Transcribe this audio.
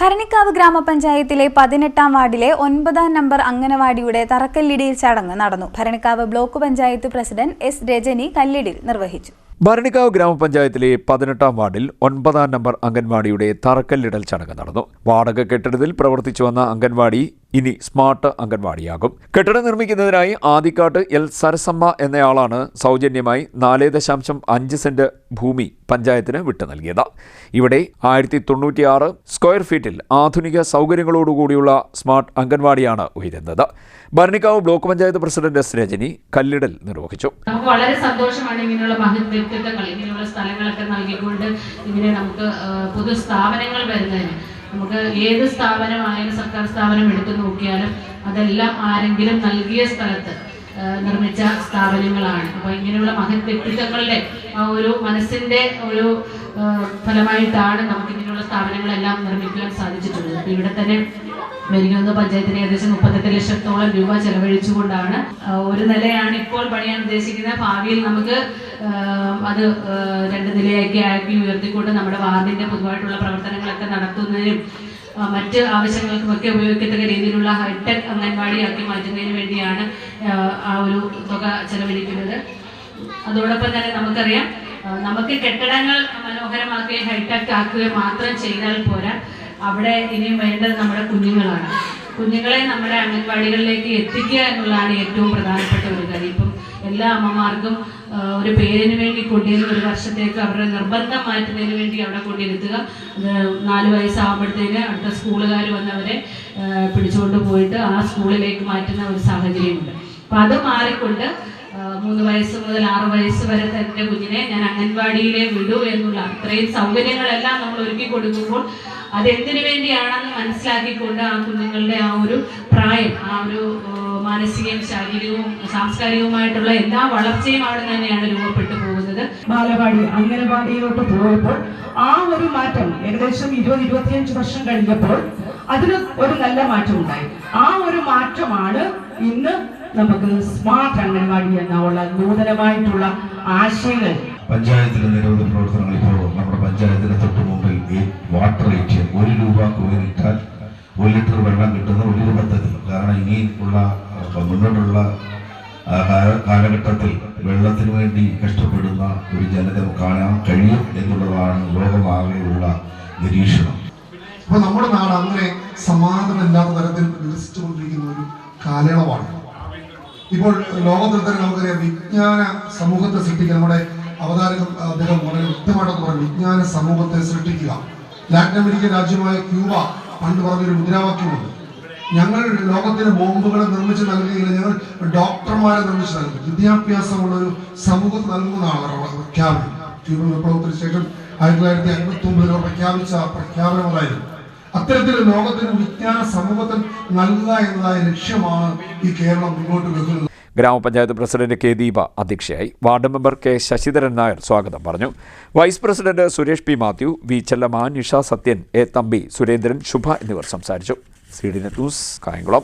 ഭരണിക്കാവ് ഗ്രാമപഞ്ചായത്തിലെ പതിനെട്ടാം വാർഡിലെ ഒൻപതാം നമ്പർ അംഗനവാടിയുടെ തറക്കല്ലിടിയിൽ ചടങ്ങ് നടന്നു. Bharanikkavu block panchayat president S Rajani കല്ലിടിൽ നിർവഹിച്ചു. ഭരണിക്കാവ് ഗ്രാമപഞ്ചായത്തിലെ പതിനെട്ടാം വാർഡിൽ ഒൻപതാം നമ്പർ അംഗൻവാടിയുടെ തറക്കല്ലിടൽ ചടങ്ങ് നടന്നു. വാടക കെട്ടിടത്തിൽ പ്രവർത്തിച്ചു വന്ന അംഗൻവാടി ഇനി സ്മാർട്ട് അംഗൻവാടിയാകും. കെട്ടിടം നിർമ്മിക്കുന്നതിനായി ആദിക്കാട്ട് എൽ സരസമ്മ എന്നയാളാണ് സൗജന്യമായി നാല് ദശാംശം അഞ്ച് സെന്റ് ഭൂമി പഞ്ചായത്തിന് വിട്ടു നൽകിയത്. ഇവിടെ ആയിരത്തി തൊണ്ണൂറ്റിയാറ് സ്ക്വയർ ഫീറ്റിൽ ആധുനിക സൗകര്യങ്ങളോടുകൂടിയുള്ള സ്മാർട്ട് അംഗൻവാടിയാണ് ഉയരുന്നത്. Bharanikkavu block panchayat president S Rajani കല്ലിടൽ നിർവഹിച്ചു. നമുക്ക് വളരെ സന്തോഷമാണ് ഇങ്ങനെയുള്ള മഹത് വ്യക്തിത്വങ്ങൾ ഇങ്ങനെയുള്ള സ്ഥലങ്ങളൊക്കെ നൽകിക്കൊണ്ട് ഇങ്ങനെ നമുക്ക് പൊതു സ്ഥാപനങ്ങൾ വരുന്നതിന്. നമുക്ക് ഏത് സ്ഥാപനമായാലും സർക്കാർ സ്ഥാപനം എടുത്തു നോക്കിയാലും അതെല്ലാം ആരെങ്കിലും നൽകിയ സ്ഥലത്ത് നിർമ്മിച്ച സ്ഥാപനങ്ങളാണ്. അപ്പോൾ ഇങ്ങനെയുള്ള മഹത് വ്യക്തിത്വങ്ങളുടെ ആ ഒരു മനസ്സിന്റെ ഒരു ഫലമായിട്ടാണ് നമുക്ക് ഇങ്ങനെയുള്ള സ്ഥാപനങ്ങളെല്ലാം നിർമ്മിക്കുവാൻ സാധിച്ചിട്ടുണ്ട്. അപ്പോൾ ഇവിടെ തന്നെ മെരിങ്ങോന്ന് പഞ്ചായത്തിന് ഏകദേശം മുപ്പത്തെട്ട് ലക്ഷത്തോളം രൂപ ചെലവഴിച്ചുകൊണ്ടാണ് ഒരു നിലയാണ് ഇപ്പോൾ പണിയാൻ ഉദ്ദേശിക്കുന്നത്. ഭാവിയിൽ നമുക്ക് അത് രണ്ട് നിലയാക്കി ആക്കി ഉയർത്തിക്കൊണ്ട് നമ്മുടെ വാർഡിന്റെ പൊതുവായിട്ടുള്ള പ്രവർത്തനങ്ങളൊക്കെ നടത്തുന്നതിനും മറ്റ് ആവശ്യങ്ങൾക്കുമൊക്കെ ഉപയോഗിക്കത്തക്ക രീതിയിലുള്ള ഹൈടെക് അംഗൻവാടിയാക്കി മാറ്റുന്നതിന് വേണ്ടിയാണ് ആ, ഒരു തുക ചെലവഴിക്കുന്നത്. അതോടൊപ്പം തന്നെ നമുക്കറിയാം നമുക്ക് കെട്ടിടങ്ങൾ മനോഹരമാക്കുകയും ഹൈടെക് ആക്കുകയും മാത്രം ചെയ്താൽ പോരാ. അവിടെ ഇനിയും വേണ്ടത് നമ്മുടെ കുഞ്ഞുങ്ങളാണ്. കുഞ്ഞുങ്ങളെ നമ്മുടെ അംഗൻവാടികളിലേക്ക് എത്തിക്കുക എന്നുള്ളതാണ് ഏറ്റവും പ്രധാനപ്പെട്ട ഒരു കാര്യം. ഇപ്പം എല്ലാ അമ്മമാർക്കും ഒരു പേരിന് വേണ്ടി കൊണ്ടിരുന്ന ഒരു വർഷത്തേക്ക് അവരുടെ നിർബന്ധം മാറ്റുന്നതിന് വേണ്ടി അവിടെ കൊണ്ടിരുത്തുക നാല് വയസ്സാകുമ്പോഴത്തേക്ക് അടുത്ത സ്കൂളുകാർ വന്നവരെ പിടിച്ചുകൊണ്ട് പോയിട്ട് ആ സ്കൂളിലേക്ക് മാറ്റുന്ന ഒരു സാഹചര്യമുണ്ട്. അപ്പം അത് മാറിക്കൊണ്ട് മൂന്ന് വയസ്സ് മുതൽ ആറ് വയസ്സ് വരെ തന്നെ കുഞ്ഞിനെ ഞാൻ അംഗൻവാടിയിലെ വിടു എന്നുള്ള അത്രയും സൗകര്യങ്ങളെല്ലാം നമ്മൾ ഒരുക്കി കൊടുക്കുമ്പോൾ അതെന്തിനു വേണ്ടിയാണെന്ന് മനസ്സിലാക്കിക്കൊണ്ട് ആ കുഞ്ഞുങ്ങളുടെ ആ ഒരു പ്രായം ആ ഒരു മാനസികവും ശാരീരികവും സാംസ്കാരികവുമായിട്ടുള്ള എല്ലാ വളർച്ചയും അവിടെ തന്നെയാണ് രൂപപ്പെട്ടു പോകുന്നത്. ബാലവാടി അംഗനവാടിയിലോട്ട് പോയപ്പോൾ ആ ഒരു മാറ്റം ഏകദേശം ഇരുപത് ഇരുപത്തിയഞ്ച് വർഷം കഴിഞ്ഞപ്പോൾ അതിന് ഒരു നല്ല മാറ്റം ഉണ്ടായി ആ ഒരു മാറ്റമാണ് ഇന്ന് നമുക്ക് സ്മാർട്ട് അംഗൻവാടി എന്നുള്ള നൂതനമായിട്ടുള്ള ആശയങ്ങൾ. പഞ്ചായത്തിലെ നിരവധി പ്രവർത്തനങ്ങൾ ഇപ്പോൾ നമ്മുടെ പഞ്ചായത്തിന് തൊട്ട് മുമ്പിൽ ഈ വാട്ടർ എ ടി എം ഒരു രൂപ കോരിട്ടാൽ ഒരു ലിറ്റർ വെള്ളം കിട്ടുന്ന വലിയൊരു പദ്ധതി കാരണം ഇനിയുള്ള ഉള്ള മുന്നോട്ടുള്ള കാലഘട്ടത്തിൽ വെള്ളത്തിന് വേണ്ടി കഷ്ടപ്പെടുന്ന ഒരു ജനത കാണാൻ കഴിയും എന്നുള്ളതാണ് ലോകമാകെയുള്ള നിരീക്ഷണം. അപ്പൊ നമ്മുടെ നാട് അങ്ങനെ സമാധാനമില്ലാത്ത ഇപ്പോൾ ലോകത്തിൽ തന്നെ നമുക്കറിയാം വിജ്ഞാന സമൂഹത്തെ സൃഷ്ടിക്കുക നമ്മുടെ അവതാരകം അദ്ദേഹം വളരെ വ്യക്തമായിട്ടൊന്ന് പറഞ്ഞു. വിജ്ഞാന സമൂഹത്തെ സൃഷ്ടിക്കുക. ലാറ്റിൻ അമേരിക്കൻ രാജ്യമായ ക്യൂബ പണ്ട് പറഞ്ഞൊരു മുദ്രാവാക്യമുണ്ട്. ഞങ്ങൾ ലോകത്തിന് ബോംബുകളെ നിർമ്മിച്ച് നൽകുകയില്ല. ഞങ്ങൾ ഡോക്ടർമാരെ നിർമ്മിച്ച് നൽകും. വിദ്യാഭ്യാസമുള്ള ഒരു സമൂഹം നൽകുന്നതാണ് പ്രഖ്യാപനം. ക്യൂബൻ വിപ്ലവത്തിന് ശേഷം ആയിരത്തി തൊള്ളായിരത്തി അൻപത്തി ഒമ്പതിൽ പ്രഖ്യാപിച്ച പ്രഖ്യാപനം അതായിരുന്നു. അത്തരത്തിൽ ലോകത്തിന് വിജ്ഞാന സമൂഹത്തിൽ നൽകുക എന്നതായ ലക്ഷ്യമാണ് ഈ കേരളം മുന്നോട്ട് വെക്കുന്നത്. ഗ്രാമപഞ്ചായത്ത് പ്രസിഡന്റ് കെ ദീപ അധ്യക്ഷയായി. Ward member K Sasidharan Nair സ്വാഗതം പറഞ്ഞു. Vice president Suresh P Mathew V Chellamma Nisha Sathyan A Thampi Surendran Subha എന്നിവർ സംസാരിച്ചു. C D news Kayamkulam.